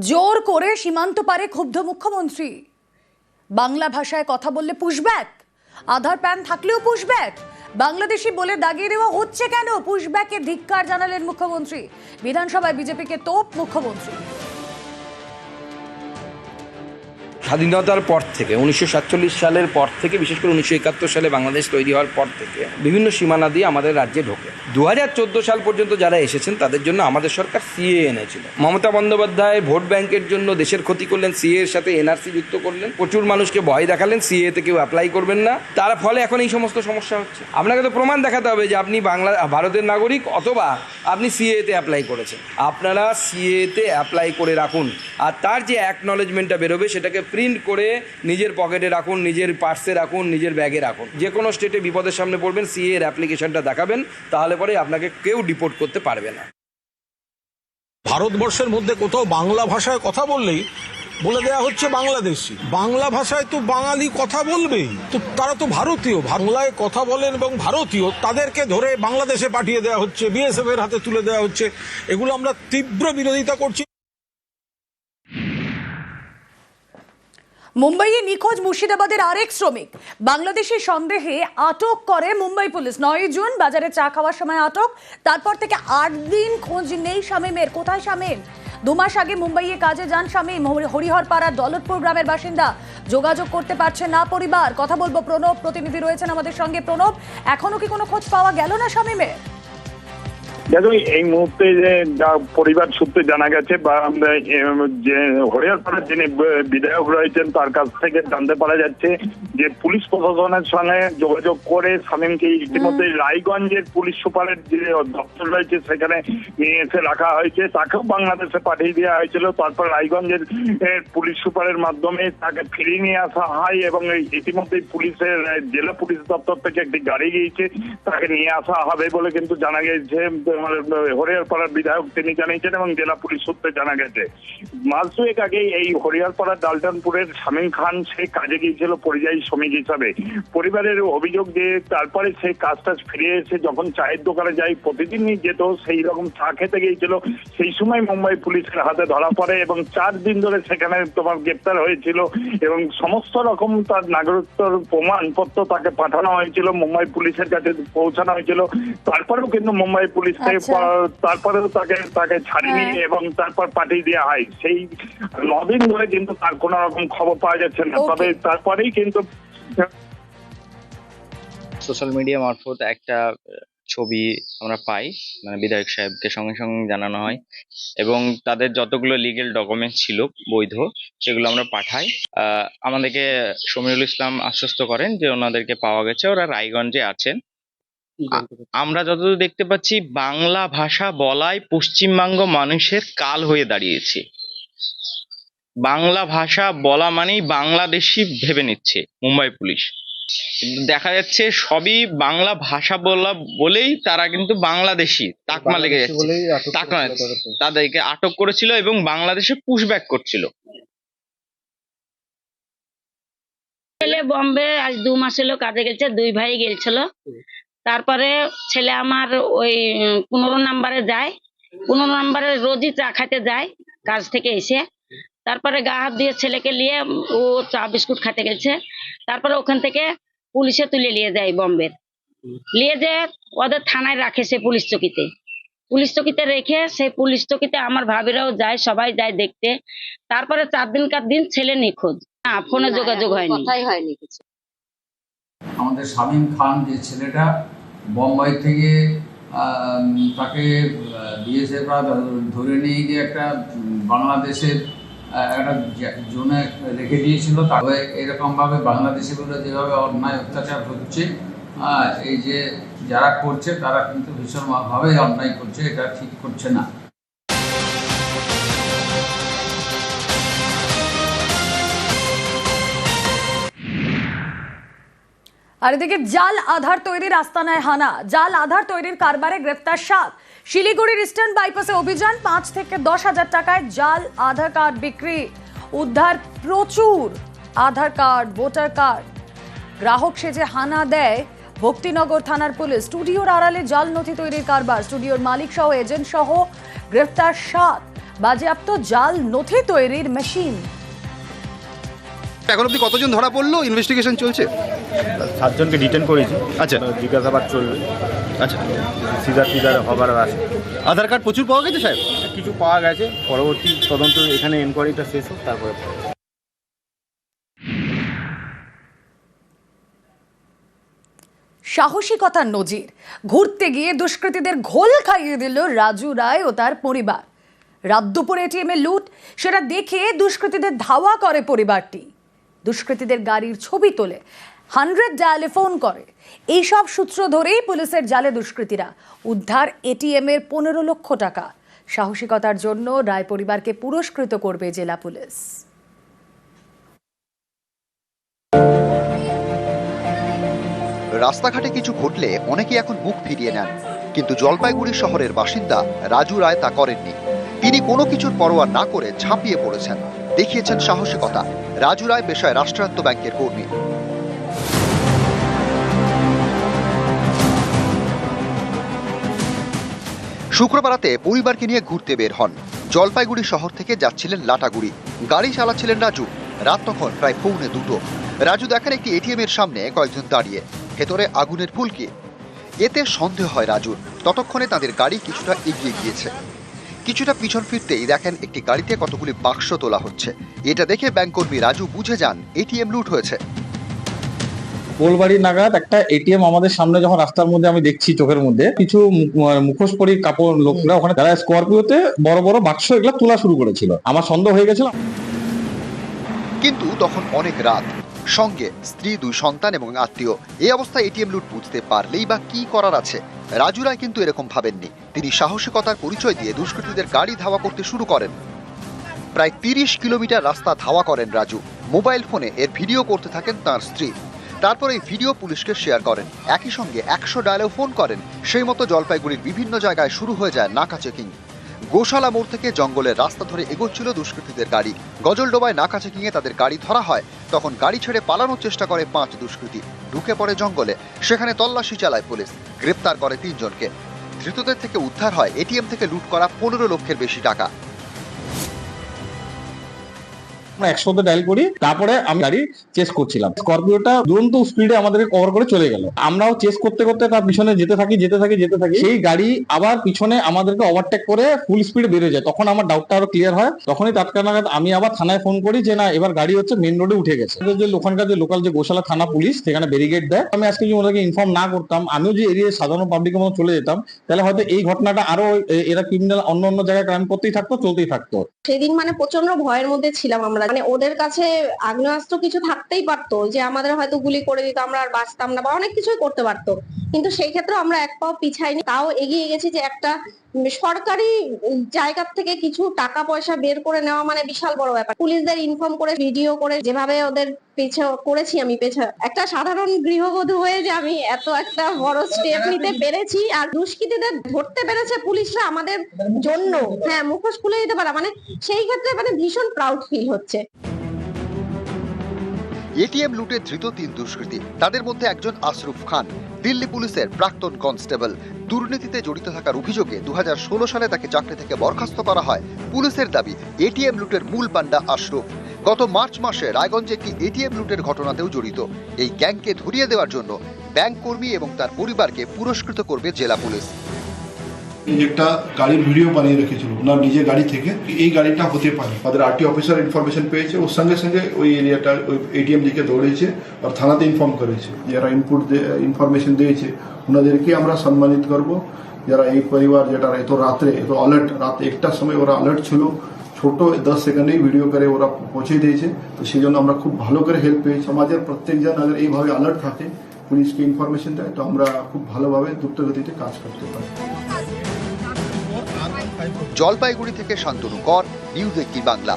জোর করে সীমান্ত পারে ক্ষুব্ধ মুখ্যমন্ত্রী। বাংলা ভাষায় কথা বললে পুষব্যাক আধার প্যান থাকলেও পুষব্যাক বাংলাদেশি বলে দাগিয়ে দেওয়া হচ্ছে কেন? পুষব্যাকে ধিক্কার জানালেন মুখ্যমন্ত্রী। বিধানসভায় বিজেপিকে তোপ মুখ্যমন্ত্রী। স্বাধীনতার পর থেকে, উনিশশো সাতচল্লিশ সালের পর থেকে, বিশেষ করে উনিশশো একাত্তর সালে বাংলাদেশ তৈরি হওয়ার পর থেকে বিভিন্ন সীমানা দিয়ে আমাদের রাজ্যে ঢোকে। দু হাজার চোদ্দ সাল পর্যন্ত যারা এসেছেন, তাদের জন্য আমাদের সরকার সিএ এনেছিল মমতা বন্দ্যোপাধ্যায় ভোট ব্যাংকের জন্য দেশের ক্ষতি করলেন সিএ এর সাথে এনআরসি যুক্ত করলেন, প্রচুর মানুষকে ভয় দেখালেন সিএ তে কেউ অ্যাপ্লাই করবেন না। তার ফলে এখন এই সমস্ত সমস্যা হচ্ছে। আপনাকে তো প্রমাণ দেখাতে হবে যে আপনি বাংলা, ভারতের নাগরিক অথবা আপনি সিএ তে অ্যাপ্লাই করেছেন। আপনারা সিএ তে অ্যাপ্লাই করে রাখুন। আর তার যে অ্যাকনলেজমেন্টটা বেরোবে, সেটাকে প্রিন্ট করে নিজের পকেটে রাখুন, নিজের পার্সে রাখুন, নিজের ব্যাগে রাখুন। যে কোনো স্টেটে বিপদের সামনে পড়বেন সিএ এর অ্যাপ্লিকেশনটা দেখাবেন, তাহলে পরে আপনাকে কেউ ডিপোর্ট করতে পারবে না। ভারতবর্ষের মধ্যে কোথাও বাংলা ভাষায় কথা বললেই বলে দেওয়া হচ্ছে বাংলাদেশি। বাংলা ভাষায় তো বাঙালি কথা বলবেই। তো তারা তো ভারতীয়। বাংলায় কথা বলেন এবং ভারতীয়, তাদেরকে ধরে বাংলাদেশে পাঠিয়ে দেওয়া হচ্ছে বিএসএফ এর হাতে তুলে দেওয়া হচ্ছে। এগুলো আমরা তীব্র বিরোধিতা করছি। মুম্বাইয়ে নিখোঁজ মুর্শিদাবাদের আরেক শ্রমিক। বাংলাদেশি সন্দেহে আটক করে মুম্বাই পুলিশ। নয় জুন বাজারে চা খাওয়ার সময় আটক। তারপর থেকে আট দিন খোঁজ নেই শামীমের কোথায় শামীম দু মাস আগে মুম্বাইয়ে কাজে যান শামীম হরি- হরিহরপাড়ার দৌলতপুর গ্রামের বাসিন্দা। যোগাযোগ করতে পারছে না পরিবার। কথা বলব প্রণব। প্রতিনিধি রয়েছেন আমাদের সঙ্গে। প্রণব, এখনও কি কোনো খোঁজ পাওয়া গেল না শামীমের দেখো এই মুহূর্তে যে পরিবার সূত্রে জানা গেছে বা যে হরিয়ারপাড়ার যিনি বিধায়ক রয়েছেন তার কাছ থেকে জানতে পারা যাচ্ছে যে পুলিশ প্রশাসনের সঙ্গে যোগাযোগ করে শামীমকে ইতিমধ্যে রায়গঞ্জের পুলিশ সুপারের যে দপ্তর রয়েছে সেখানে নিয়ে এসে রাখা হয়েছে। তাকেও বাংলাদেশে পাঠিয়ে দেওয়া হয়েছিল। তারপর রায়গঞ্জের পুলিশ সুপারের মাধ্যমে তাকে ফিরিয়ে নিয়ে আসা হয় এবং এই ইতিমধ্যে পুলিশের জেলা পুলিশ দপ্তর থেকে একটি গাড়ি গিয়েছে তাকে নিয়ে আসা হবে বলে কিন্তু জানা গেছে। আমার, হরিয়ারপাড়ার বিধায়ক তিনি জানিয়েছেন এবং জেলা পুলিশ সূত্রে জানা গেছে। মাস দুয়েক আগে এই হরিয়ারপাড়ার ডালটনপুরের শামীম খান সে কাজে গিয়েছিল পরিযায়ী শ্রমিক হিসাবে। পরিবারের অভিযোগ যে তারপরে সে কাজ টাজ ফিরে এসে যখন চায়ের দোকানে যায় প্রতিদিনই যেত সেই রকম চা খেতে গিয়েছিল। সেই সময় মুম্বাই পুলিশের হাতে ধরা পড়ে এবং চার দিন ধরে সেখানে তোমার গ্রেপ্তার হয়েছিল এবং সমস্ত রকম তার নাগরিকত্বর প্রমাণপত্র তাকে পাঠানো হয়েছিল মুম্বাই পুলিশের কাছে পৌঁছানো হয়েছিল। তারপরেও কিন্তু মুম্বাই পুলিশ তারপরেও তাকে তাকে ছাড়িনি হ্যাঁ। এবং তারপর পাঠিয়ে দেওয়া হয়। সেই নদিন ধরে কিন্তু তার কোনো রকম খবর পাওয়া যাচ্ছে না। তবে তারপরেই কিন্তু সোশ্যাল মিডিয়া মারফত একটা ছবি আমরা পাই মানে বিধায়ক সাহেবকে সঙ্গে সঙ্গে জানানো হয় এবং তাদের যতগুলো লিগেল ডকুমেন্ট ছিল বৈধ সেগুলো আমরা পাঠাই। আহ, আমাদেরকে সমীরুল ইসলাম আশ্বস্ত করেন যে ওনাদেরকে পাওয়া গেছে। ওরা রায়গঞ্জে আছেন। আমরা যতদূর দেখতে পাচ্ছি বাংলা ভাষা বলাই পশ্চিমবঙ্গ মানুষের কাল হয়ে দাঁড়িয়েছে। বাংলা ভাষা বলা মানেই বাংলাদেশি ভেবে নিচ্ছে মুম্বাই পুলিশ। দেখা যাচ্ছে সবই বাংলা ভাষা বলা বলেই তারা কিন্তু বাংলাদেশি তাকমা লেগে যাচ্ছে। তাকমা তাদেরকে আটক করেছিল এবং বাংলাদেশে পুশব্যাক করছিল। ছেলে বম্বে আজ দু মাস হলো কাজে গেছে দুই ভাই গেছিল। তারপরে ছেলে আমার ওই পনেরো নাম্বারে যায়। পনেরো নাম্বারে রোজই চা খাইতে যায় কাজ থেকে এসে। তারপরে গা হাত দিয়ে ছেলেকে নিয়ে ও চা বিস্কুট খেতে গেছে। তারপরে ওখান থেকে পুলিশে তুলে নিয়ে যায় বম্বে নিয়ে যে ওদের থানায় রাখে সে পুলিশ চকিতে। পুলিশ চকিতে রেখে সেই পুলিশ চকিতে আমার ভাবিরাও যায় সবাই যায় দেখতে। তারপরে চার দিনকার দিন ছেলে নিখোঁজ। না ফোনে যোগাযোগ হয়নি। কথাই হয়নি কিছু। আমাদের শামীম খান যে ছেলেটা বোম্বাই থেকে তাকে বিএসএফরা ধরে নিয়ে গিয়ে একটা বাংলাদেশের একটা জোনে রেখে দিয়েছিল। তবে এরকমভাবে বাংলাদেশি বলে যেভাবে অন্যায় অত্যাচার হচ্ছে এই যে যারা করছে তারা কিন্তু ভীষণভাবে অন্যায় করছে, এটা ঠিক করছে না। আর এদিকে জাল আধার তৈরির আস্তানায় হানা। জাল আধার তৈরির কারবারে গ্রেফতার সাত। শিলিগুড়ির ইস্টার্ন বাইপাসে অভিযান, পাঁচ থেকে দশ হাজার টাকায় জাল আধার কার্ড বিক্রি। উদ্ধার প্রচুর। Aadhaar card, voter card. গ্রাহক সেজে হানা দেয়, ভক্তিনগর থানার পুলিশ। স্টুডিওর আড়ালে জাল নথি তৈরির কারবার। স্টুডিওর মালিক সহ এজেন্ট সহ গ্রেফতার সাত। বাজেয়াপ্ত জাল নথি তৈরির মেশিন। এখন অব্দি কতজন ধরা পড়ল? ইনভেস্টিগেশন চলছে? সাতজনকে ডিটেন করেছি। আচ্ছা। জিজ্ঞাসাবাদ চলবে। আচ্ছা। সিজার টিজার হবার আছে। আধার কার্ড প্রচুর পাওয়া গেছে সাহেব কিছু পাওয়া গেছে পরবর্তী তদন্ত এখানে এনকোয়ারিটা শেষ হোক তারপরে সাহসিকতার নজির। ঘুরতে গিয়ে দুষ্কৃতীদের ঘোল খাইয়ে দিল রাজু রায় ও তার পরিবার। রাত দুপুরে এটিএমে লুট সেটা দেখে দুষ্কৃতীদের ধাওয়া করে পরিবারটি। দুষ্কৃতীদের গাড়ির ছবি তোলে হান্ড্রেড ডায়ালে ফোন করে। এইসব সূত্র ধরেই পুলিশের জালে দুষ্কৃতীরা। উদ্ধার এটিএম এর পনেরো লক্ষ টাকা। সাহসিকতার জন্য রায় পরিবারকে পুরস্কৃত করবে জেলা পুলিশ। রাস্তাঘাটে কিছু ঘটলে অনেকেই এখন মুখ ফিরিয়ে নেন। কিন্তু জলপাইগুড়ি শহরের বাসিন্দা রাজু রায় তা করেননি। তিনি কোনো কিছুর পরোয়া না করে ঝাঁপিয়ে পড়েছেন। দেখিয়েছেন সাহসিকতা। রাজু রায় পেশায় রাষ্ট্রায়ত্ত ব্যাংকের কর্মী। শুক্রবার রাতে পরিবারকে নিয়ে ঘুরতে বের হন। জলপাইগুড়ি শহর থেকে যাচ্ছিলেন লাটাগুড়ি। গাড়ি চালাচ্ছিলেন রাজু। রাত তখন প্রায় পৌনে দুটো। রাজু দেখেন একটি এটিএম এর সামনে কয়েকজন দাঁড়িয়ে। ভেতরে আগুনের ফুলকি। এতে সন্দেহ হয় রাজুর। ততক্ষণে তাদের গাড়ি কিছুটা এগিয়ে গিয়েছে। কিছুটা পিছন ফিরতেই দেখেন একটি গাড়িতে কতগুলি বাক্স তোলা হচ্ছে। এটা দেখে ব্যাংককর্মী রাজু বুঝে যান এটিএম লুট হয়েছে। গোলবাড়ি নাগাদ একটা এটিএম আমাদের সামনে যখন রাস্তার মধ্যে আমি দেখছি চোখের মধ্যে, কিছু মুখোশ পরি কাপড় লোকরা ওখানে তারা স্করপিওতে বড় বড় বাক্স এগুলো তোলা শুরু করেছিল। আমার সন্দেহ হয়ে গেছিল। কিন্তু তখন অনেক রাত। সঙ্গে স্ত্রী, দুই সন্তান এবং আত্মীয়। এই অবস্থায় এটিএম লুট বুঝতে পারলেই বা কি করার আছে? রাজু রায় কিন্তু এরকম ভাবেননি। তিনি সাহসিকতার পরিচয় দিয়ে দুষ্কৃতীদের গাড়ি ধাওয়া করতে শুরু করেন। প্রায় তিরিশ কিলোমিটার রাস্তা ধাওয়া করেন রাজু। মোবাইল ফোনে এর ভিডিও করতে থাকেন তার স্ত্রী। তারপর এই ভিডিও পুলিশকে শেয়ার করেন। একই সঙ্গে একশো ডায়ালেও ফোন করেন। সেই মতো জলপাইগুড়ির বিভিন্ন জায়গায় শুরু হয়ে যায় নাকা চেকিং গোশালা মোড় থেকে জঙ্গলের রাস্তা ধরে এগোচ্ছিল দুষ্কৃতীদের গাড়ি। গজলডোবায় নাকা চেকিংয়ে তাদের গাড়ি ধরা হয়। তখন গাড়ি ছেড়ে পালানোর চেষ্টা করে পাঁচ দুষ্কৃতী। ঢুকে পড়ে জঙ্গলে। সেখানে তল্লাশি চালায় পুলিশ। গ্রেপ্তার করে তিনজনকে। ধৃতদের থেকে উদ্ধার হয় এটিএম থেকে লুট করা পনেরো লক্ষের বেশি টাকা। আমরা একশোতে ডায়াল করি, তারপরে আমি গাড়ি চেস করছিলাম। স্করপিওটা দুরন্ত স্পিডে আমাদেরকে কভার করে চলে গেল। আমরাও চেস করতে করতে তার পিছনে যেতে থাকি যেতে থাকি যেতে থাকি, সেই গাড়ি আবার পিছনে আমাদেরকে ওভারটেক করে ফুল স্পিডে বেরিয়ে যায়। তখন আমার ডাউটটা আরও ক্লিয়ার হয়। তখনই তৎক্ষণাৎ আমি আবার থানায় ফোন করি যে, না, এবার গাড়ি হচ্ছে মেন রোডে উঠে গেছে। যে ওখানকার যে লোকাল যে গোশালা থানা পুলিশ, সেখানে ব্যারিগেড দেয়। আমি আজকে যদি ওদেরকে ইনফর্ম না করতাম, আমিও যে এরিয়ায় সাধারণ পাবলিকের মতো চলে যেতাম, তাহলে হয়তো এই ঘটনাটা আরও এরা ক্রিমিনাল অন্য অন্য জায়গায় ক্রাইম করতেই থাকতো, চলতেই থাকতো। সেদিন মানে প্রচণ্ড ভয়ের মধ্যে ছিলাম আমরা মানে ওদের কাছে আগ্নেয়াস্ত্র কিছু থাকতেই পারতো যে আমাদের হয়তো গুলি করে দিত, আমরা আর বাঁচতাম না বা অনেক কিছুই করতে পারতো। কিন্তু সেই ক্ষেত্রে আমরা এক পাও পিছাইনি। তাও এগিয়ে গেছি যে একটা সরকারি জায়গা থেকে কিছু টাকা পয়সা বের করে নেওয়া মানে বিশাল বড় ব্যাপার। পুলিশদের ইনফর্ম করে ভিডিও করে, যেভাবে ওদের পেছে, করেছি আমি পেছে। একটা সাধারণ গৃহবধূ হয়ে যে আমি এত একটা বড় স্টেপ নিতে পেরেছি আর দুষ্কৃতীদের ধরতে পেরেছে পুলিশরা আমাদের জন্য। হ্যাঁ মুখোশ খুলে দিতে পারা। মানে সেই ক্ষেত্রে মানে ভীষণ প্রাউড ফিল হচ্ছে। এটিএম লুটে ধৃত তিন দুষ্কৃতী। তাদের মধ্যে একজন আশরুফ খান, দিল্লি পুলিশের প্রাক্তন কনস্টেবল। দুর্নীতিতে জড়িত থাকার অভিযোগে দু হাজার ষোলো সালে তাকে চাকরি থেকে বরখাস্ত করা হয় পুলিশের দাবি, এটিএম লুটের মূল পান্ডা আশরুফ। গত মার্চ মাসে রায়গঞ্জে একটি এটিএম লুটের ঘটনাতেও জড়িত। এই গ্যাংকে ধরিয়ে দেওয়ার জন্য ব্যাংক কর্মী এবং তার পরিবারকে পুরস্কৃত করবে জেলা পুলিশ। একটা গাড়ির ভিডিও বানিয়ে রেখেছিল। ওনার নিজের গাড়ি থেকে। এই গাড়িটা হতে পারে। আমাদের আরটি অফিসার ইনফরমেশন পেয়েছে। ওর সঙ্গে সঙ্গে ওই এরিয়াটা, ওই এটিএম দিকে দৌড়েছে আর থানাতে ইনফর্ম করেছে। যারা ইনপুট ইনফরমেশন দিয়েছে, ওনাদেরকে আমরা সম্মানিত করব। যারা এই পরিবার, যেটা এত রাত্রে, এত অ্যালার্ট রাত একটার সময় ওরা অ্যালার্ট ছিল, ছোট দশ সেকেন্ডেই ভিডিও করে ওরা পৌঁছে দিয়েছে। তো সেই জন্য আমরা খুব ভালো করে হেল্প পেয়েছি। সমাজের প্রত্যেকজন আগে এইভাবে অ্যালার্ট থাকে, পুলিশকে ইনফরমেশন দেয়। তো আমরা খুব ভালোভাবে দ্রুতগতিতে কাজ করতে পারি। জলপাইগুড়ি থেকে শান্তনু কর নিউজ এইটিন বাংলা।